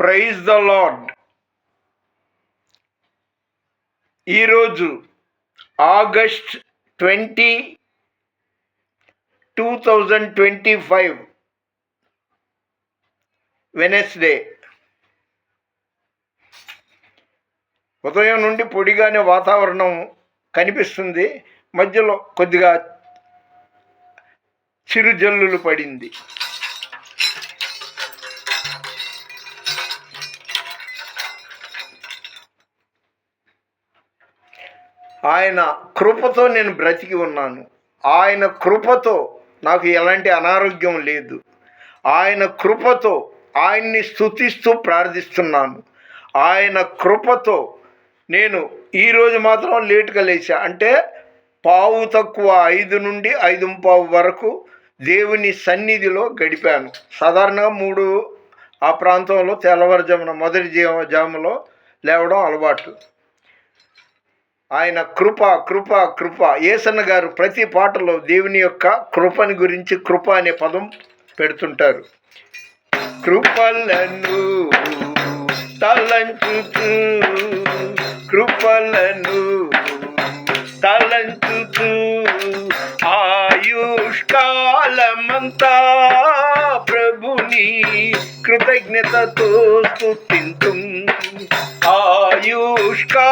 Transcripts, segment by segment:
Praise the lord ఈరోజు August twenty two thousand twenty five Wednesday. ఉదయం నుండి పొడిగానే వాతావరణం కనిపిస్తుంది. మధ్యలో కొద్దిగా చిరుజల్లులు పడింది. ఆయన కృపతో నేను బ్రతికి ఉన్నాను. ఆయన కృపతో నాకు ఎలాంటి అనారోగ్యం లేదు. ఆయన కృపతో ఆయన్ని స్తుతిస్తూ ప్రార్థిస్తున్నాను. ఆయన కృపతో నేను ఈరోజు మాత్రం లేటుగా లేచా. అంటే పావు తక్కువ ఐదు నుండి ఐదు పావు వరకు దేవుని సన్నిధిలో గడిపాను. సాధారణంగా మూడు ఆ ప్రాంతంలో తెల్లవారుజామున మొదటి జీవ జాములో లేవడం అలవాటు. ఆయన కృప కృప కృప. ఏసన్న గారు ప్రతి పాటలో దేవుని యొక్క కృపని గురించి కృప అనే పదం పెడుతుంటారు. కృపలను తలంచుతూ కృపలను తలంచుతూ ఆయుష్కాలమంతా ప్రభుని కృతజ్ఞతతో స్థుతింతు ఆయుష్కాలమంతా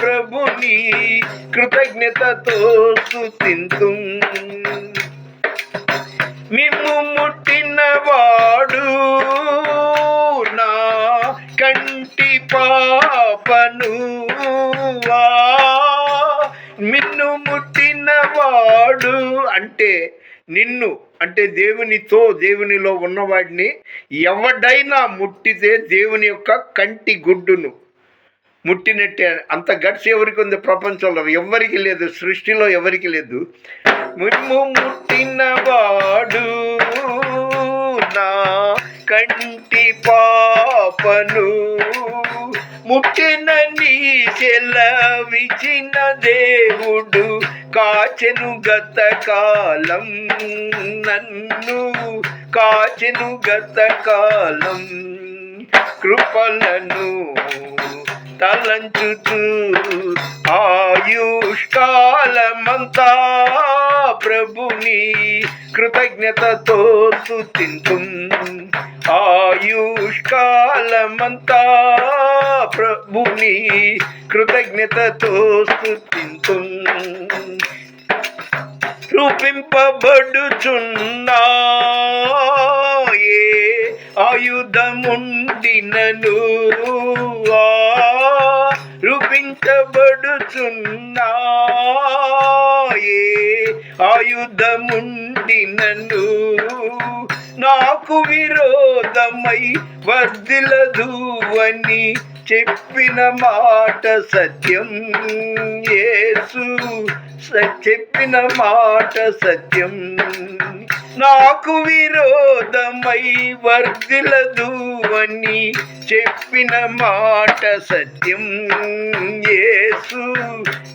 ప్రభుని కృతజ్ఞతతో స్థుతింతు మిమ్ము ముట్టినవాడు నా కంటి పాపను వా. మిన్ను ముట్టినవాడు అంటే నిన్ను అంటే దేవునితో దేవునిలో ఉన్నవాడిని ఎవడైనా ముట్టితే దేవుని యొక్క కంటి గుడ్డును. ముట్టినట్టే అంత గట్స్ ఎవరికి ఉంది ప్రపంచంలో? ఎవరికి లేదు సృష్టిలో ఎవరికి లేదు. మిమ్ము ముట్టినవాడు నా కంటి పాపను. ముట్టిన నీ సెలవిచిన దేవుడు కాచెను గత కాలం నన్ను కాచెను గత కాలం కృపలను తలంచుతూ ఆయుష్కాలమంతా ప్రభుని కృతజ్ఞతతో స్తుతింతు. ఆయుష్కాలమంతా ప్రభుని కృతజ్ఞతతో స్తుతింతు. రూపింపబడుచున్నా ఏ ఆయుధముండినను. ఆ రూపించబడుచున్నా ఆయుధముండి నన్ను నాకు విరోధమై వర్ధిలదువని చెప్పిన మాట సత్యం. యేసు చెప్పిన మాట సత్యం. నాకు విరోధమై వర్ధిలదు అని చెప్పిన మాట సత్యం. యేసు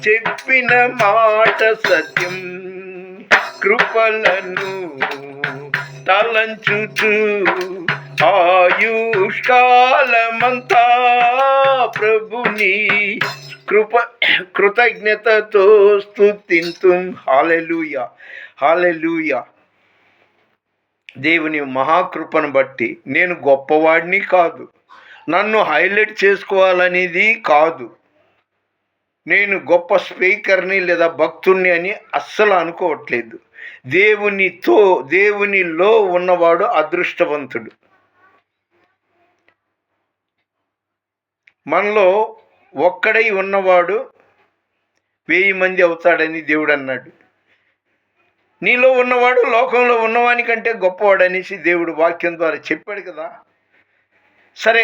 చెప్పిన మాట సత్యం. కృపలను తలంచుచు ఆయుష్కాలమంతా ప్రభుని కృప కృతజ్ఞతతో స్థుతింతు హాలెలూయ హాలెలూయ. దేవుని మహాకృపను బట్టి నేను గొప్పవాడిని కాదు. నన్ను హైలైట్ చేసుకోవాలనేది కాదు. నేను గొప్ప స్పీకర్ని లేదా భక్తుణ్ణి అని అస్సలు అనుకోవట్లేదు. దేవునితో దేవునిలో ఉన్నవాడు అదృష్టవంతుడు. మనలో ఒక్కడై ఉన్నవాడు వెయ్యి మంది అవుతాడని దేవుడు అన్నాడు. నీలో ఉన్నవాడు లోకంలో ఉన్నవాని కంటే గొప్పవాడు అనేసి దేవుడు వాక్యం ద్వారా చెప్పాడు కదా. సరే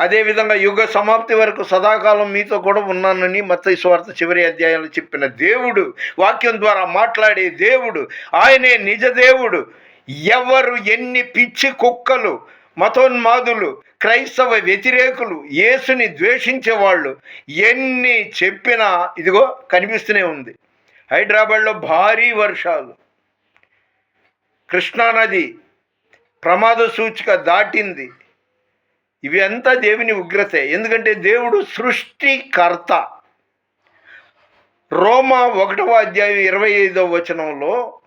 అదేవిధంగా యుగ సమాప్తి వరకు సదాకాలం మీతో కూడా ఉన్నానని మత్తయి స్వార్థ చివరి అధ్యాయంలో చెప్పిన దేవుడు వాక్యం ద్వారా మాట్లాడే దేవుడు ఆయనే నిజ దేవుడు. ఎవరు ఎన్ని పిచ్చి కుక్కలు మతోన్మాదులు క్రైస్తవ వ్యతిరేకులు యేసుని ద్వేషించే వాళ్ళు ఎన్ని చెప్పినా ఇదిగో కనిపిస్తూనే ఉంది. హైదరాబాద్లో భారీ వర్షాలు. కృష్ణానది ప్రమాద సూచిక దాటింది. ఇవి అంతా దేవుని ఉగ్రతే. ఎందుకంటే దేవుడు సృష్టికర్త. రోమా ఒకటవ అధ్యాయం ఇరవై ఐదవ వచనంలో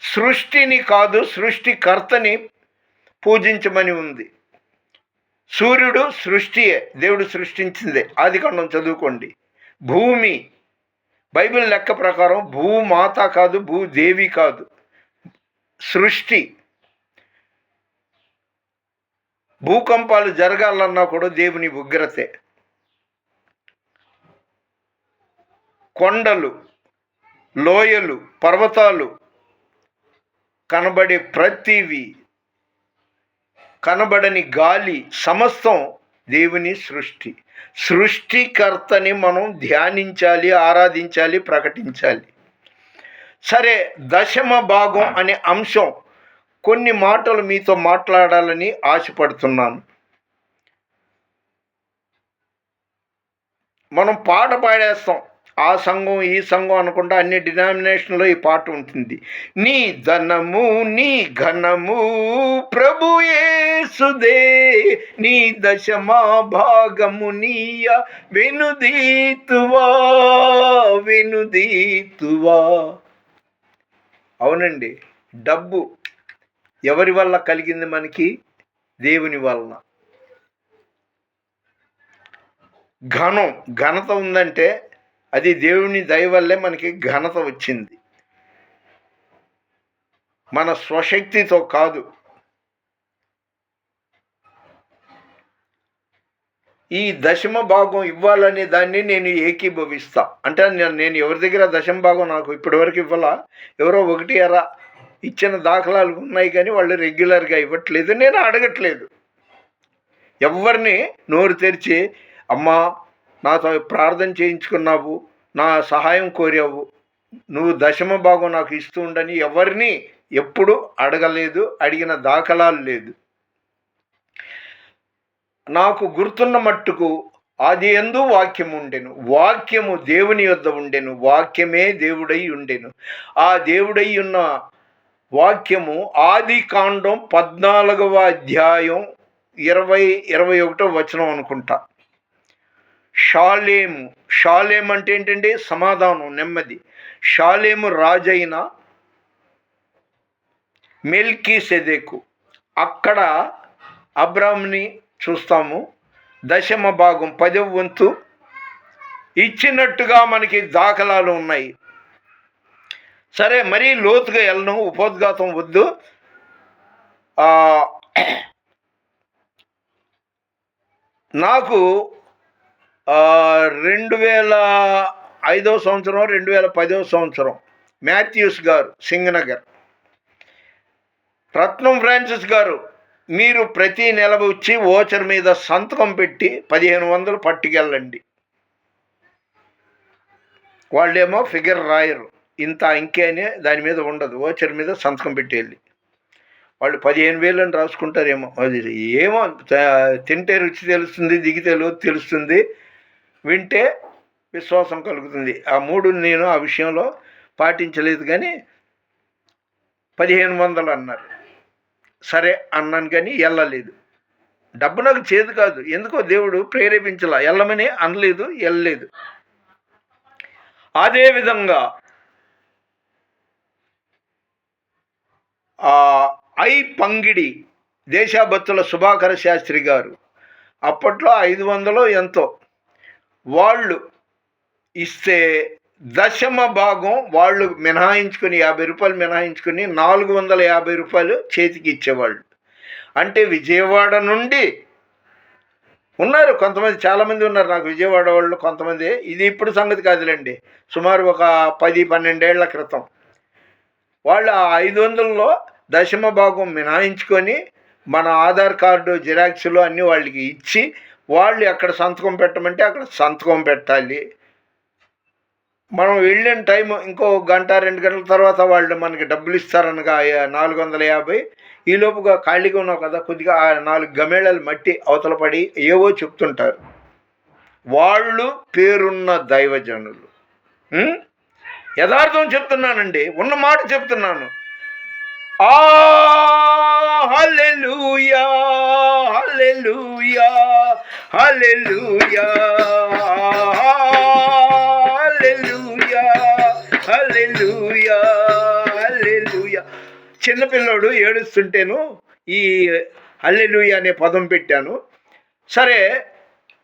సృష్టిని కాదు సృష్టికర్తని పూజించమని ఉంది. సూర్యుడు సృష్టియే దేవుడు సృష్టించిందే. ఆది చదువుకోండి. భూమి బైబిల్ లెక్క ప్రకారం భూమాత కాదు భూదేవి కాదు. సృష్టి. భూకంపాలు జరగాలన్నా కూడా దేవుని ఉగ్రతే. కొండలు లోయలు పర్వతాలు కనబడే ప్రతివి కనబడని గాలి సమస్తం దేవుని సృష్టి. సృష్టికర్తని మనం ధ్యానించాలి ఆరాధించాలి ప్రకటించాలి. సరే దశమ భాగం అనే అంశం కొన్ని మాటలు మీతో మాట్లాడాలని ఆశపడుతున్నాను. మనం పాట పాడేస్తాం. ఆ సంఘం ఈ సంఘం అనుకుంటా అన్ని డినామినేషన్లో ఈ పాట ఉంటుంది. నీ ధనము నీ ఘనము ప్రభు సుదే నీ దశమా భాగము నీయ వెనుదీతువా వెనుదీతువా. అవునండి డబ్బు ఎవరి వల్ల కలిగింది మనకి? దేవుని వలన. ఘనం ఘనత ఉందంటే అది దేవుని దయ వల్లే మనకి ఘనత వచ్చింది. మన స్వశక్తితో కాదు. ఈ దశమ భాగం ఇవ్వాలనే దాన్ని నేను ఏకీభవిస్తా. అంటే నేను నేను ఎవరి దగ్గర దశమ భాగం నాకు ఇప్పటివరకు ఇవ్వాలా? ఎవరో ఒకటి ఎరా ఇచ్చిన దాఖలాలు ఉన్నాయి కానీ వాళ్ళు రెగ్యులర్గా ఇవ్వట్లేదు. నేను అడగట్లేదు. ఎవరిని నోరు తెరిచి అమ్మా నాతో ప్రార్థన చేయించుకున్నావు నా సహాయం కోరావు. నువ్వు దశమ భాగం నాకు ఇస్తూ ఉండని ఎవరిని ఎప్పుడు అడగలేదు అడిగిన దాఖలాలు లేదు. నాకు గుర్తున్న మట్టుకు అది ఎందు వాక్యం ఉండెను. వాక్యము దేవుని యొద్ద ఉండెను. వాక్యమే దేవుడై ఉండెను. ఆ దేవుడై ఉన్న వాక్యము ఆది కాండం పద్నాలుగవ అధ్యాయం ఇరవై ఇరవై ఒకటో వచనం అనుకుంటా. షాలేము. షాలేం అంటే ఏంటంటే సమాధానం నెమ్మది. షాలేము రాజైన మెల్కీ సెదేకు అక్కడ అబ్రామ్ని చూస్తాము. దశమ భాగం పదవ వంతు. ఇచ్చినట్టుగా మనకి దాఖలాలు ఉన్నాయి. సరే మరీ లోతుగా వెళ్ళను. ఉపోద్ఘాతం వద్దు. నాకు రెండు వేల ఐదో సంవత్సరం రెండు వేల పదవ సంవత్సరం మాథ్యూస్ గారు సింగనగర్. రత్నం ఫ్రాన్సిస్ గారు మీరు ప్రతి నెల వచ్చి ఓచర్ మీద సంతకం పెట్టి పదిహేను వందలు పట్టుకెళ్ళండి. వాళ్ళేమో ఫిగర్ రాయరు. ఇంత అంకె దాని మీద ఉండదు. ఓచర్ మీద సంతకం పెట్టేళ్ళి వాళ్ళు పదిహేను వేలు అని రాసుకుంటారేమో. అది ఏమో తింటే రుచి తెలుస్తుంది దిగితే లోతు తెలుస్తుంది. వింటే విశ్వాసం కలుగుతుంది. ఆ మూడు నేను ఆ విషయంలో పాటించలేదు కానీ పదిహేను వందలు అన్నారు. సరే అన్నాను కానీ వెళ్ళలేదు డబ్బు నాకు చేదు కాదు. ఎందుకో దేవుడు ప్రేరేపించలా. వెళ్ళమని అనలేదు వెళ్ళలేదు అదేవిధంగా ఆ, ఐ పంగిడి దేశాభక్తుల సుభాకర శాస్త్రి గారు అప్పట్లో ఐదు వందలు ఎంతో వాళ్ళు ఇస్తే దశమ భాగం వాళ్ళు మినహాయించుకుని యాభై రూపాయలు మినహాయించుకుని నాలుగు వందల యాభై రూపాయలు చేతికి ఇచ్చేవాళ్ళు. అంటే విజయవాడ నుండి ఉన్నారు కొంతమంది చాలామంది ఉన్నారు నాకు విజయవాడ వాళ్ళు కొంతమంది. ఇది ఇప్పుడు సంగతి కాదులేండి. సుమారు ఒక పది పన్నెండేళ్ళ క్రితం. వాళ్ళు ఆ ఐదు వందలలో దశమ భాగం మినహాయించుకొని మన ఆధార్ కార్డు జిరాక్స్లు అన్నీ వాళ్ళకి ఇచ్చి వాళ్ళు ఎక్కడ సంతకం పెట్టమంటే అక్కడ సంతకం పెట్టాలి. మనం వెళ్ళిన టైం ఇంకో గంట రెండు గంటల తర్వాత వాళ్ళు మనకి డబ్బులు ఇస్తారనగా నాలుగు వందల యాభై. ఈలోపుగా ఖాళీగా ఉన్నావు కదా కొద్దిగా ఆ నాలుగు గమేళాలు మట్టి అవతల పడి ఏవో చెప్తుంటారు. వాళ్ళు పేరున్న దైవజనులు. యథార్థం చెప్తున్నానండి. ఉన్న మాట చెప్తున్నాను. ఆ hallelujah, hallelujah, హల్లెలూయా హల్లెలూయా హల్లెలూయా హల్లెలూయా. చిన్నపిల్లోడు ఏడుస్తుంటేను ఈ హల్లెలూయా అనే పదం పెట్టాను. సరే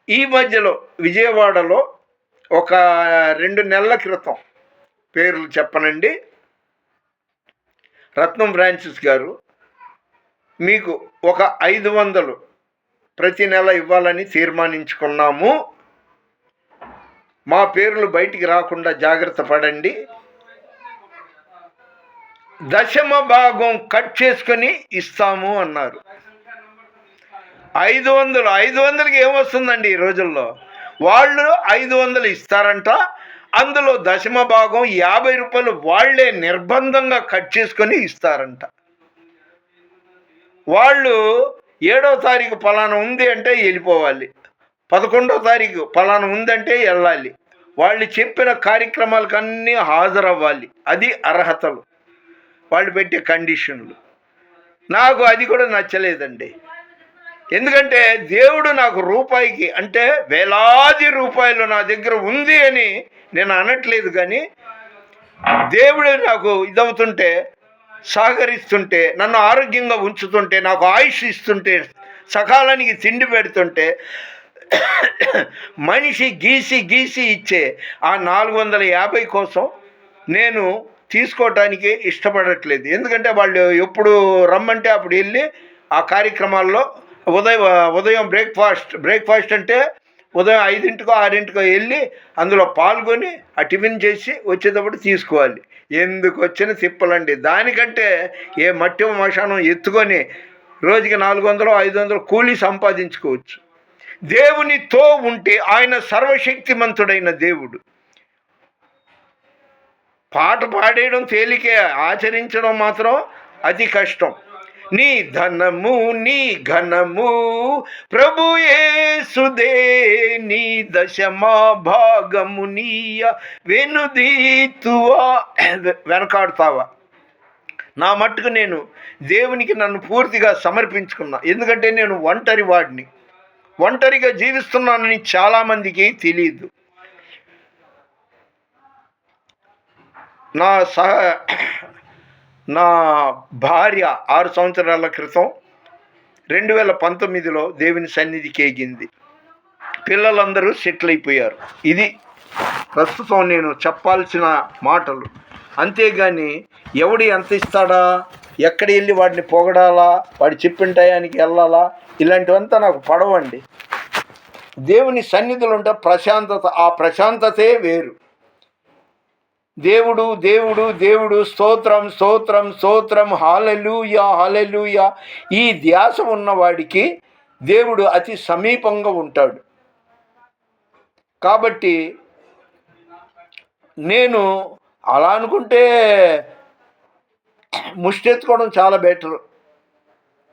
ఈ మధ్యలో విజయవాడలో ఒక రెండు నెలల క్రితం పేర్లు చెప్పనండి. రత్నం ఫ్రాన్సిస్ గారు మీకు ఒక ఐదు వందలు ప్రతి నెల ఇవ్వాలని తీర్మానించుకున్నాము. మా పేర్లు బయటికి రాకుండా జాగ్రత్త పడండి. దశమ భాగం కట్ చేసుకొని ఇస్తాము అన్నారు. ఐదు వందలు ఐదు వందలకి ఏమొస్తుందండి ఈ రోజుల్లో? వాళ్ళు ఐదు వందలు ఇస్తారంట అందులో దశమ భాగం యాభై రూపాయలు వాళ్ళే నిర్బంధంగా కట్ చేసుకొని ఇస్తారంట. వాళ్ళు ఏడో తారీఖు ఫలానా ఉంది అంటే వెళ్ళిపోవాలి. పదకొండో తారీఖు ఫలానా ఉందంటే వెళ్ళాలి. వాళ్ళు చెప్పిన కార్యక్రమాలకు అన్నీ హాజరవ్వాలి. అది అర్హతలు. వాళ్ళు పెట్టే కండిషన్లు. నాకు అది కూడా నచ్చలేదండి. ఎందుకంటే దేవుడు నాకు రూపాయికి అంటే వేలాది రూపాయలు నా దగ్గర ఉంది అని నేను అనట్లేదు కానీ దేవుడే నాకు ఇదవుతుంటే సహకరిస్తుంటే నన్ను ఆరోగ్యంగా ఉంచుతుంటే నాకు ఆయుష్ ఇస్తుంటే సకాలానికి తిండి పెడుతుంటే మనిషి గీసి గీసి ఇచ్చే ఆ నాలుగు వందల యాభై కోసం నేను తీసుకోవటానికి ఇష్టపడట్లేదు. ఎందుకంటే వాళ్ళు ఎప్పుడు రమ్మంటే అప్పుడు వెళ్ళి ఆ కార్యక్రమాల్లో ఉదయం ఉదయం బ్రేక్ఫాస్ట్ బ్రేక్ఫాస్ట్ అంటే ఉదయం ఐదింటికో ఆరింటికో వెళ్ళి అందులో పాల్గొని ఆ టిఫిన్ చేసి వచ్చేటప్పుడు తీసుకోవాలి. ఎందుకు వచ్చిన తిప్పలండి? దానికంటే ఏ మట్టి మశానం ఎత్తుకొని రోజుకి నాలుగు వందలు ఐదు వందలు కూలీ సంపాదించుకోవచ్చు. దేవునితో ఉంటే ఆయన సర్వశక్తిమంతుడైన దేవుడు. పాట పాడేయడం తేలికే ఆచరించడం మాత్రం అతి కష్టం. నీ ధనము నీ ఘనము ప్రభుయే సుదే నీ దశమా భాగము నీయ వెనుదీతువా. వెనకాడుతావా? నా మట్టుకు నేను దేవునికి నన్ను పూర్తిగా సమర్పించుకున్నా. ఎందుకంటే నేను ఒంటరి వాడిని. ఒంటరిగా జీవిస్తున్నానని చాలామందికి తెలియదు నా సహ నా భార్య ఆరు సంవత్సరాల క్రితం రెండు వేల పంతొమ్మిదిలో దేవుని సన్నిధికి ఎగింది పిల్లలందరూ సెటిల్ అయిపోయారు ఇది ప్రస్తుతం నేను చెప్పాల్సిన మాటలు. అంతేగాని ఎవడు ఎంత ఇస్తాడా? ఎక్కడ వెళ్ళి వాడిని పొగడాలా? వాడు చెప్పిన టయానికి వెళ్ళాలా? ఇలాంటివంతా నాకు పడవండి. దేవుని సన్నిధులు ఉంటే ప్రశాంతత ఆ ప్రశాంతతే వేరు. దేవుడు దేవుడు దేవుడు స్తోత్రం స్తోత్రం స్తోత్రం హాలెలూయా హాలెలూయా. ఈ ధ్యాస ఉన్నవాడికి దేవుడు అతి సమీపంగా ఉంటాడు. కాబట్టి నేను అలా అనుకుంటే ముష్టెత్తుకోవడం చాలా బెటర్.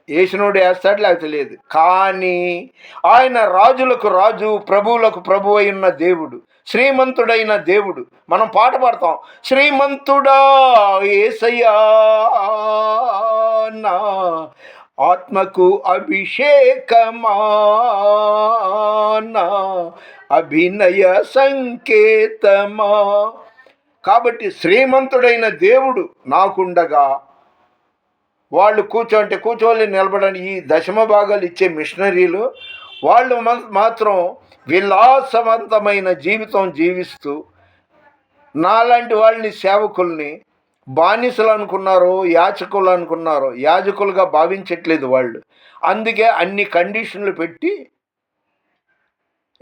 వేసినోడు వేస్తాడు లేకపోతే లేదు. కానీ ఆయన రాజులకు రాజు ప్రభువులకు ప్రభు ఉన్న దేవుడు శ్రీమంతుడైన దేవుడు. మనం పాట పాడతాం. శ్రీమంతుడా ఏసయ్యా నా ఆత్మకు అభిషేకమానా అభినయ సంకేతమా. కాబట్టి శ్రీమంతుడైన దేవుడు నాకుండగా వాళ్ళు కూర్చోంటే కూర్చోవాలి నిలబడని ఈ దశమ భాగాలు ఇచ్చే మిషనరీలు వాళ్ళు మాత్రం విలాసవంతమైన జీవితం జీవిస్తూ నాలాంటి వాళ్ళని సేవకుల్ని బానిసలు అనుకున్నారో యాచకులు అనుకున్నారో యాజకులుగా భావించట్లేదు వాళ్ళు. అందుకే అన్ని కండిషన్లు పెట్టి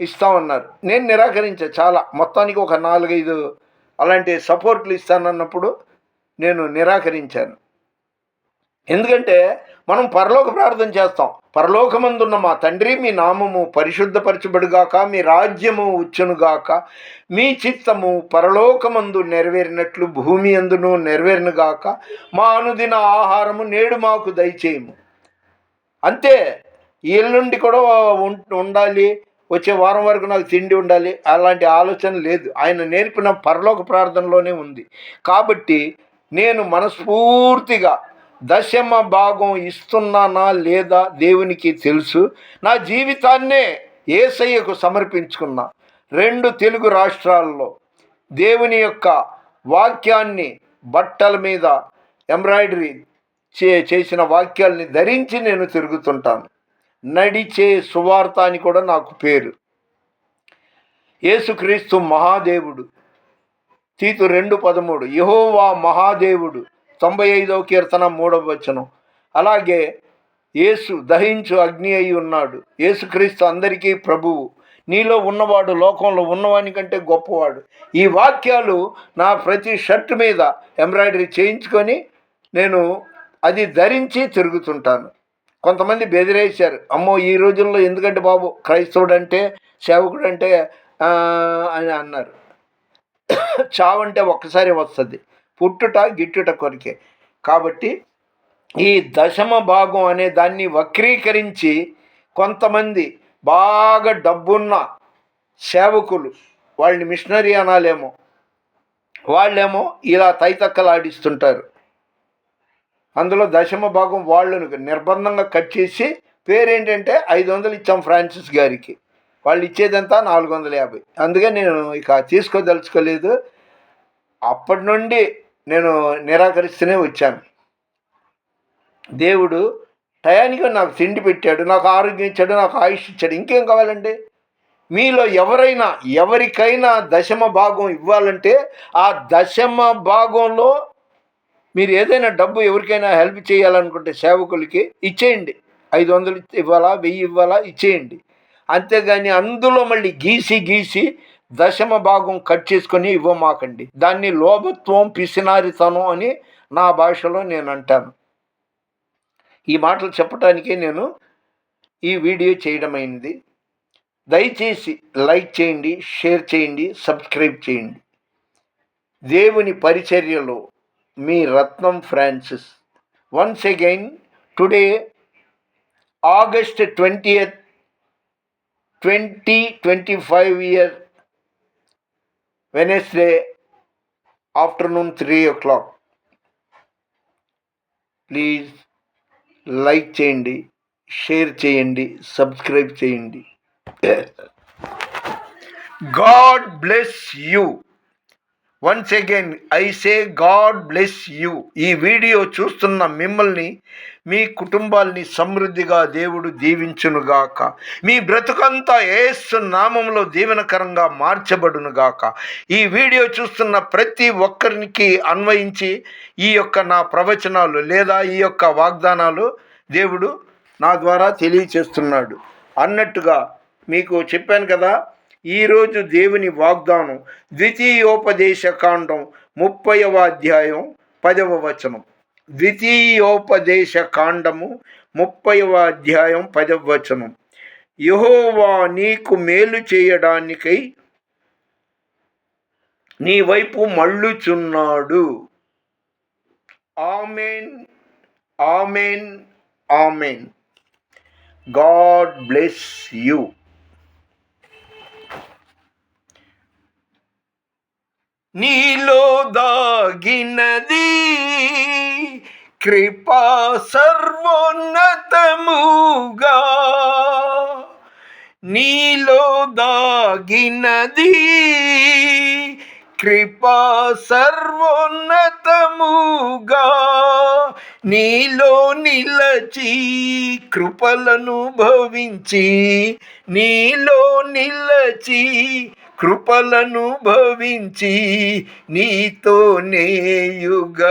ఇస్తామన్నారు నేను నిరాకరించా చాలా. మొత్తానికి ఒక నాలుగైదు అలాంటి సపోర్ట్లు ఇస్తానన్నప్పుడు నేను నిరాకరించాను. ఎందుకంటే మనం పరలోక ప్రార్థన చేస్తాం. పరలోకమందున్న మా తండ్రి మీ నామము పరిశుద్ధపరచబడుగాక మీ రాజ్యము వచ్చునుగాక మీ చిత్తము పరలోకమందు నెరవేరినట్లు భూమి అందును నెరవేరునుగాక మా అనుదిన ఆహారము నేడు మాకు దయచేయము. అంతే ఎల్లుండి కూడా ఉండాలి వచ్చే వారం వరకు నాకు తిండి ఉండాలి అలాంటి ఆలోచన లేదు. ఆయన నేర్పిన పరలోక ప్రార్థనలోనే ఉంది. కాబట్టి నేను మనస్ఫూర్తిగా దశమ భాగం ఇస్తున్నానా లేదా దేవునికి తెలుసు. నా జీవితాన్నే ఏసయ్యకు సమర్పించుకున్నా. రెండు తెలుగు రాష్ట్రాల్లో దేవుని యొక్క వాక్యాన్ని బట్టల మీద ఎంబ్రాయిడరీ చే చేసిన వాక్యాల్ని ధరించి నేను తిరుగుతుంటాను. నడిచే సువార్త అని కూడా నాకు పేరు. యేసుక్రీస్తు మహాదేవుడు. తీతు రెండు పదమూడు. యహోవా మహాదేవుడు. తొంభై ఐదవ కీర్తన మూడవ వచనం. అలాగే యేసు దహించు అగ్ని అయి ఉన్నాడు. యేసుక్రీస్తు అందరికీ ప్రభువు. నీలో ఉన్నవాడు లోకంలో ఉన్నవాని కంటే గొప్పవాడు. ఈ వాక్యాలు నా ప్రతి షర్ట్ మీద ఎంబ్రాయిడరీ చేయించుకొని నేను అది ధరించి తిరుగుతుంటాను. కొంతమంది బెదిరేశారు అమ్మో ఈ రోజుల్లో ఎందుకంటే బాబు క్రైస్తవుడు అంటే సేవకుడు అంటే అని అన్నారు. చావంటే ఒక్కసారి వస్తుంది. పుట్టుట గిట్టుట కొరికే. కాబట్టి ఈ దశమ భాగం అనే దాన్ని వక్రీకరించి కొంతమంది బాగా డబ్బున్న సేవకులు వాళ్ళని మిషనరీ అనాలేమో వాళ్ళేమో ఇలా తైతక్కలాడిస్తుంటారు. అందులో దశమ భాగం వాళ్ళను నిర్బంధంగా కట్ చేసి పేరేంటంటే ఐదు వందలు ఇచ్చాం ఫ్రాన్సిస్ గారికి. వాళ్ళు ఇచ్చేదంతా నాలుగు వందల యాభై. అందుకే నేను ఇక తీసుకోదలుచుకోలేదు. అప్పటి నుండి నేను నిరాకరిస్తూనే వచ్చాను. దేవుడు టయానికి నాకు తిండి పెట్టాడు నాకు ఆరోగ్యం ఇచ్చాడు నాకు ఆయుష్ ఇచ్చాడు. ఇంకేం కావాలండి? మీలో ఎవరైనా ఎవరికైనా దశమ భాగం ఇవ్వాలంటే ఆ దశమ భాగంలో మీరు ఏదైనా డబ్బు ఎవరికైనా హెల్ప్ చేయాలనుకుంటే సేవకులకి ఇచ్చేయండి. ఐదు వందలు ఇవ్వాలా వెయ్యి ఇవ్వాలా ఇచ్చేయండి. అంతేగాని అందులో మళ్ళీ గీసి గీసి దశమ భాగం కట్ చేసుకొని ఇవ్వమాకండి. దాన్ని లోభత్వం పిసినారితనం అని నా భాషలో నేను అంటాను. ఈ మాటలు చెప్పడానికే నేను ఈ వీడియో చేయడమైంది దయచేసి లైక్ చేయండి షేర్ చేయండి సబ్స్క్రైబ్ చేయండి. దేవుని పరిచర్యలో మీ Ratnam Francis. Once again today August twenty twenty twenty five year Wednesday afternoon three o'clock please like చేయండి షేర్ చేయండి సబ్స్క్రైబ్ చేయండి. God bless you once again I say God bless you ఈ video చూస్తున్న మిమ్మల్ని మీ కుటుంబాల్ని సమృద్ధిగా దేవుడు దీవించునుగాక. మీ బ్రతుకంతా ఏసు నామంలో దీవెనకరంగా మార్చబడునుగాక. ఈ వీడియో చూస్తున్న ప్రతి ఒక్కరికి అన్వయించి ఈ యొక్క నా ప్రవచనాలు లేదా ఈ యొక్క వాగ్దానాలు దేవుడు నా ద్వారా తెలియచేస్తున్నాడు. అన్నట్టుగా మీకు చెప్పాను కదా ఈరోజు దేవుని వాగ్దానం ద్వితీయోపదేశ కాండం ముప్పైవ అధ్యాయం పదవ వచనం. ద్వితీయోపదేశ కాండము ముప్పైవ అధ్యాయం పదవ వచనం. యహోవా నీకు మేలు చేయడానికై నీ వైపు మళ్ళుచున్నాడు. Amen amen amen. God bless you. నీలో దాగినది కృపా సర్వోన్నతముగా. నీలో దాగినది కృపా సర్వోన్నతముగా. నీలో నిలచి కృపలను భవించి నీలో నిలచి కృపలను భవించి నీతోనే యుగ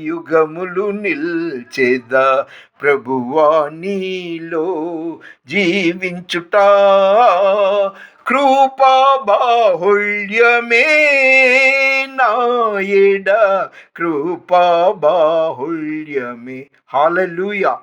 యుగములు నిల్చేదా. ప్రభువా నీలో జీవించుట కృపా బాహుళ్యమే నాయడ కృపా బాహుళ్యమే. హాలూయా